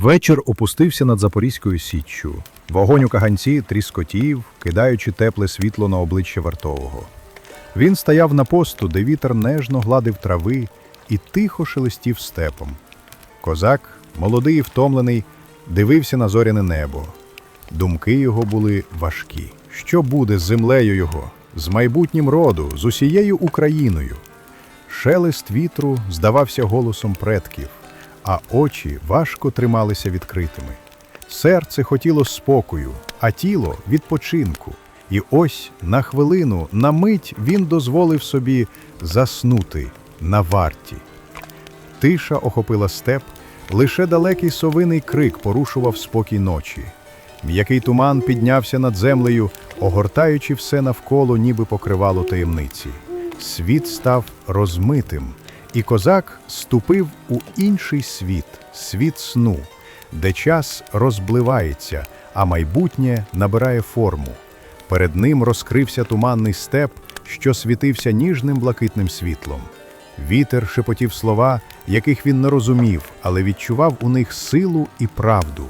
Вечір опустився над Запорізькою січчю. Вогонь у каганці тріскотів, кидаючи тепле світло на обличчя вартового. Він стояв на посту, де вітер нежно гладив трави і тихо шелестів степом. Козак, молодий і втомлений, дивився на зоряне небо. Думки його були важкі. Що буде з землею його, з майбутнім роду, з усією Україною? Шелест вітру здавався голосом предків, а очі важко трималися відкритими. Серце хотіло спокою, а тіло відпочинку. І ось на хвилину, на мить він дозволив собі заснути на варті. Тиша охопила степ, лише далекий совиний крик порушував спокій ночі. М'який туман піднявся над землею, огортаючи все навколо, ніби покривало таємниці. Світ став розмитим, і козак ступив у інший світ, світ сну, де час розбливається, а майбутнє набирає форму. Перед ним розкрився туманний степ, що світився ніжним блакитним світлом. Вітер шепотів слова, яких він не розумів, але відчував у них силу і правду.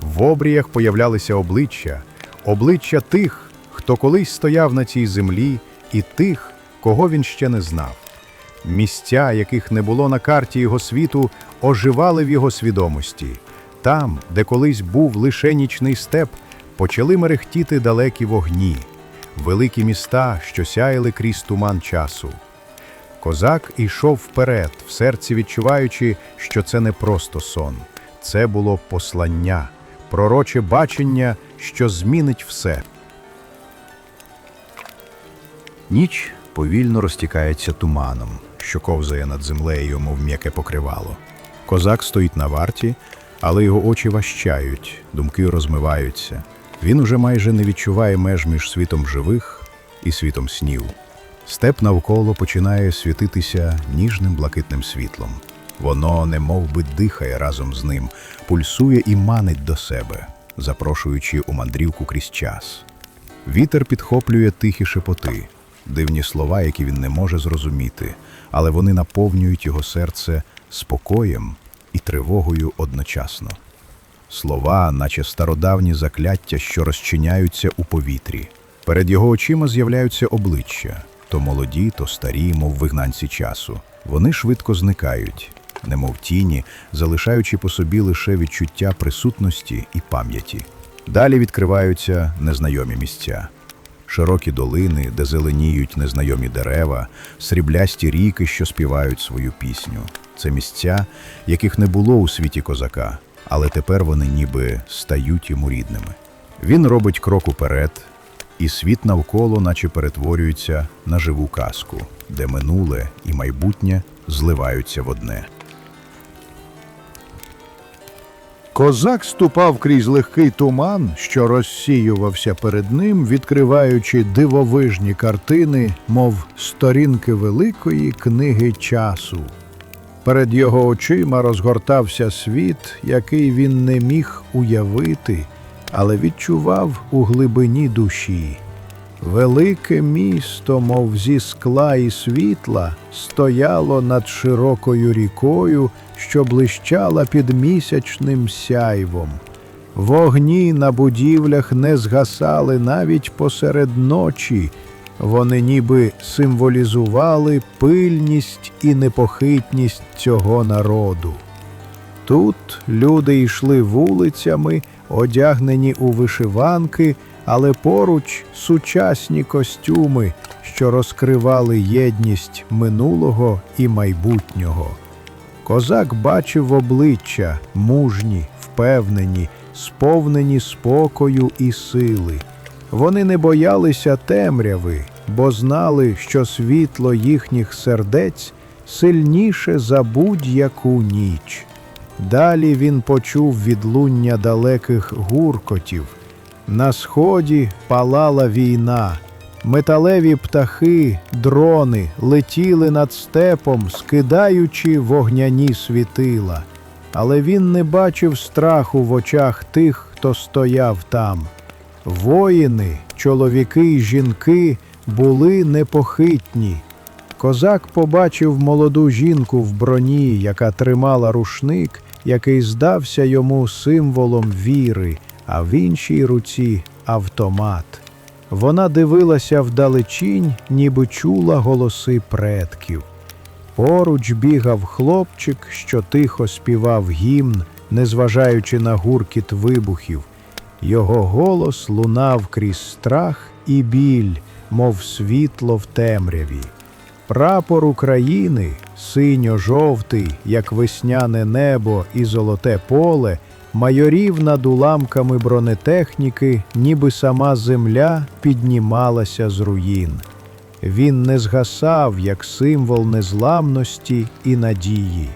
В обріях появлялися обличчя, обличчя тих, хто колись стояв на цій землі, і тих, кого він ще не знав. Місця, яких не було на карті його світу, оживали в його свідомості. Там, де колись був лише нічний степ, почали мерехтіти далекі вогні, великі міста, що сяяли крізь туман часу. Козак ішов вперед, в серці відчуваючи, що це не просто сон, це було послання, пророче бачення, що змінить все. Ніч повільно розтікається туманом, що ковзає над землею, мов м'яке покривало. Козак стоїть на варті, але його очі ващають, думки розмиваються. Він уже майже не відчуває меж між світом живих і світом снів. Степ навколо починає світитися ніжним блакитним світлом. Воно не би дихає разом з ним, пульсує і манить до себе, запрошуючи у мандрівку крізь час. Вітер підхоплює тихі шепоти, дивні слова, які він не може зрозуміти, але вони наповнюють його серце спокоєм і тривогою одночасно. Слова, наче стародавні закляття, що розчиняються у повітрі. Перед його очима з'являються обличчя то молоді, то старі, мов вигнанці часу. Вони швидко зникають, немов тіні, залишаючи по собі лише відчуття присутності і пам'яті. Далі відкриваються незнайомі місця. Широкі долини, де зеленіють незнайомі дерева, сріблясті ріки, що співають свою пісню. Це місця, яких не було у світі козака, але тепер вони ніби стають йому рідними. Він робить крок уперед, і світ навколо, наче перетворюється на живу казку, де минуле і майбутнє зливаються в одне. Козак ступав крізь легкий туман, що розсіювався перед ним, відкриваючи дивовижні картини, мов сторінки великої книги часу. Перед його очима розгортався світ, який він не міг уявити, але відчував у глибині душі. Велике місто, мов зі скла і світла, стояло над широкою рікою, що блищала під місячним сяйвом. Вогні на будівлях не згасали навіть посеред ночі, вони ніби символізували пильність і непохитність цього народу. Тут люди йшли вулицями, одягнені у вишиванки, але поруч сучасні костюми, що розкривали єдність минулого і майбутнього. Козак бачив обличчя мужні, впевнені, сповнені спокою і сили. Вони не боялися темряви, бо знали, що світло їхніх сердець сильніше за будь-яку ніч. Далі він почув відлуння далеких гуркотів. На сході палала війна. Металеві птахи, дрони летіли над степом, скидаючи вогняні світила. Але він не бачив страху в очах тих, хто стояв там. Воїни, чоловіки й жінки були непохитні. Козак побачив молоду жінку в броні, яка тримала рушник який здався йому символом віри, а в іншій руці автомат. Вона дивилася вдалечінь, ніби чула голоси предків. Поруч бігав хлопчик, що тихо співав гімн, незважаючи на гуркіт вибухів. Його голос лунав крізь страх і біль, мов світло в темряві. Прапор України, синьо-жовтий, як весняне небо і золоте поле, майорів над уламками бронетехніки, ніби сама земля піднімалася з руїн. Він не згасав як символ незламності і надії.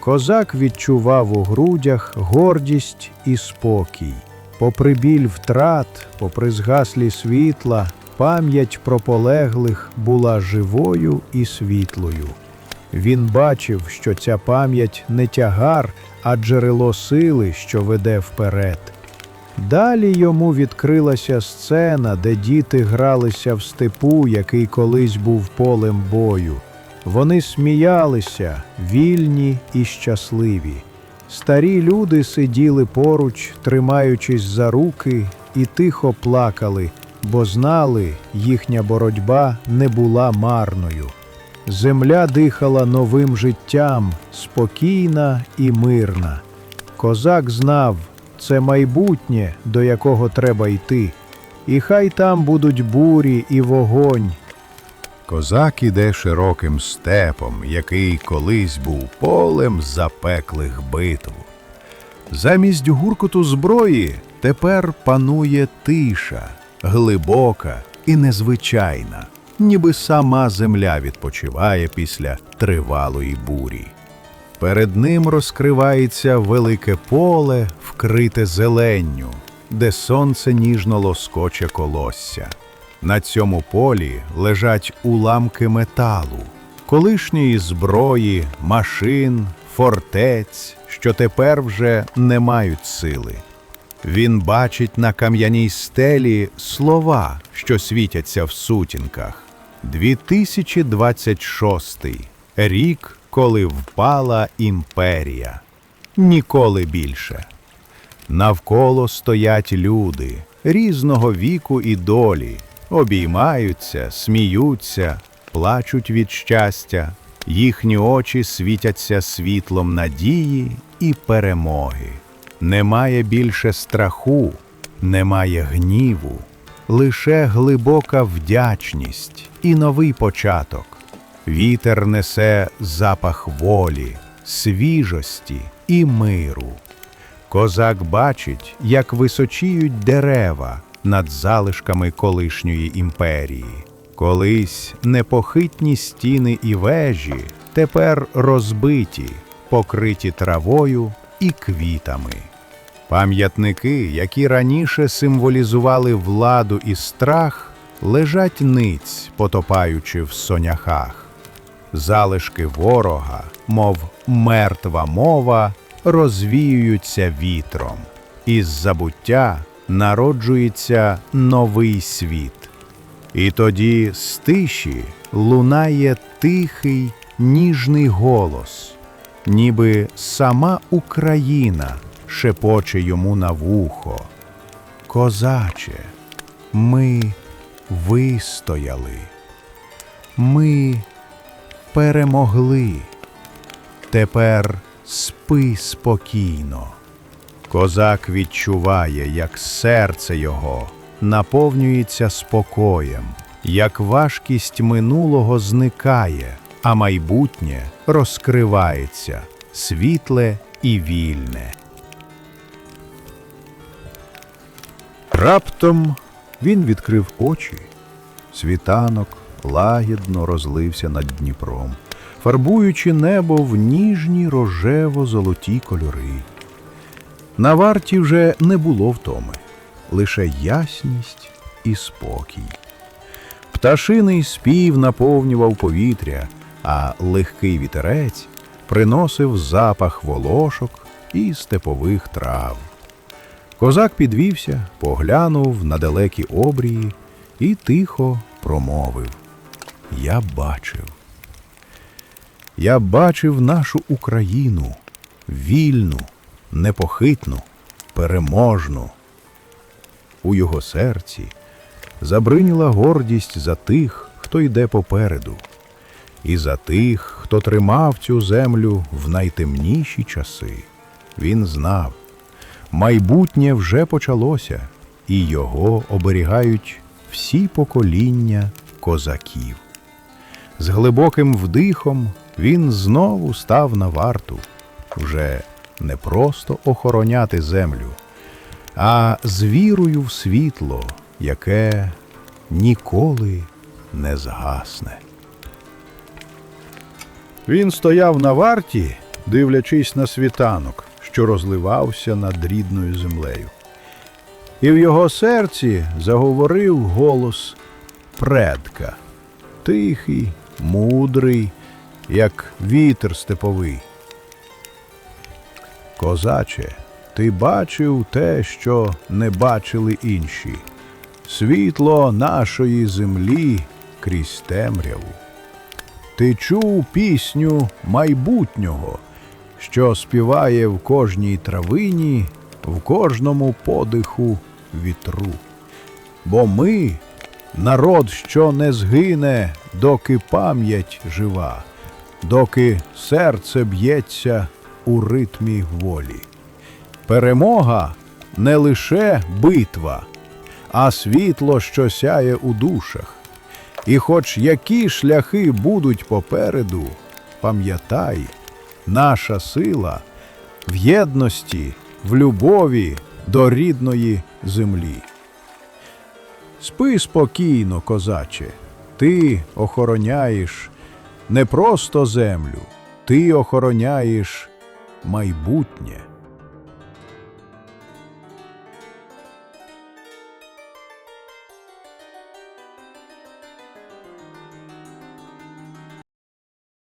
Козак відчував у грудях гордість і спокій. Попри біль втрат, попри згаслі світла, пам'ять про полеглих була живою і світлою. Він бачив, що ця пам'ять не тягар, а джерело сили, що веде вперед. Далі йому відкрилася сцена, де діти гралися в степу, який колись був полем бою. Вони сміялися, вільні і щасливі. Старі люди сиділи поруч, тримаючись за руки, і тихо плакали, бо знали, їхня боротьба не була марною. Земля дихала новим життям, спокійна і мирна. Козак знав, це майбутнє, до якого треба йти, і хай там будуть бурі і вогонь. Козак іде широким степом, який колись був полем запеклих битв. Замість гуркоту зброї тепер панує тиша, глибока і незвичайна, ніби сама земля відпочиває після тривалої бурі. Перед ним розкривається велике поле, вкрите зеленню, де сонце ніжно лоскоче колосся. На цьому полі лежать уламки металу, колишньої зброї, машин, фортець, що тепер вже не мають сили. Він бачить на кам'яній стелі слова, що світяться в сутінках. 2026 рік, коли впала імперія. Ніколи більше. Навколо стоять люди різного віку і долі, обіймаються, сміються, плачуть від щастя, їхні очі світяться світлом надії і перемоги. Немає більше страху, немає гніву, лише глибока вдячність і новий початок. Вітер несе запах волі, свіжості і миру. Козак бачить, як височіють дерева над залишками колишньої імперії. Колись непохитні стіни і вежі тепер розбиті, покриті травою і квітами. Пам'ятники, які раніше символізували владу і страх, лежать ниць, потопаючи в соняхах. Залишки ворога, мов мертва мова, розвіюються вітром. Із забуття народжується новий світ. І тоді з тиші лунає тихий, ніжний голос, ніби сама Україна шепоче йому на вухо. Козаче, ми вистояли, ми перемогли. Тепер спи спокійно. Козак відчуває, як серце його наповнюється спокоєм, як важкість минулого зникає, а майбутнє розкривається, світле і вільне. Раптом він відкрив очі. Світанок лагідно розлився над Дніпром, фарбуючи небо в ніжні рожево-золоті кольори. На варті вже не було втоми, лише ясність і спокій. Пташиний спів наповнював повітря, а легкий вітерець приносив запах волошок і степових трав. Козак підвівся, поглянув на далекі обрії і тихо промовив: Я бачив. Я бачив нашу Україну, вільну, непохитну, переможну. У його серці забриніла гордість за тих, хто йде попереду, і за тих, хто тримав цю землю в найтемніші часи. Він знав, майбутнє вже почалося, і його оберігають всі покоління козаків. З глибоким вдихом він знову став на варту, вже не просто охороняти землю, а з вірою в світло, яке ніколи не згасне. Він стояв на варті, дивлячись на світанок, що розливався над рідною землею. І в його серці заговорив голос предка, тихий, мудрий, як вітер степовий. Козаче, ти бачив те, що не бачили інші, світло нашої землі крізь темряву. Ти чув пісню майбутнього, що співає в кожній травині, в кожному подиху вітру. Бо ми народ, що не згине, доки пам'ять жива, доки серце б'ється у ритмі волі. Перемога не лише битва, а світло, що сяє у душах. І хоч які шляхи будуть попереду, пам'ятай, наша сила в єдності, в любові до рідної землі. Спи спокійно, козаче, ти охороняєш не просто землю, ти охороняєш майбутнє.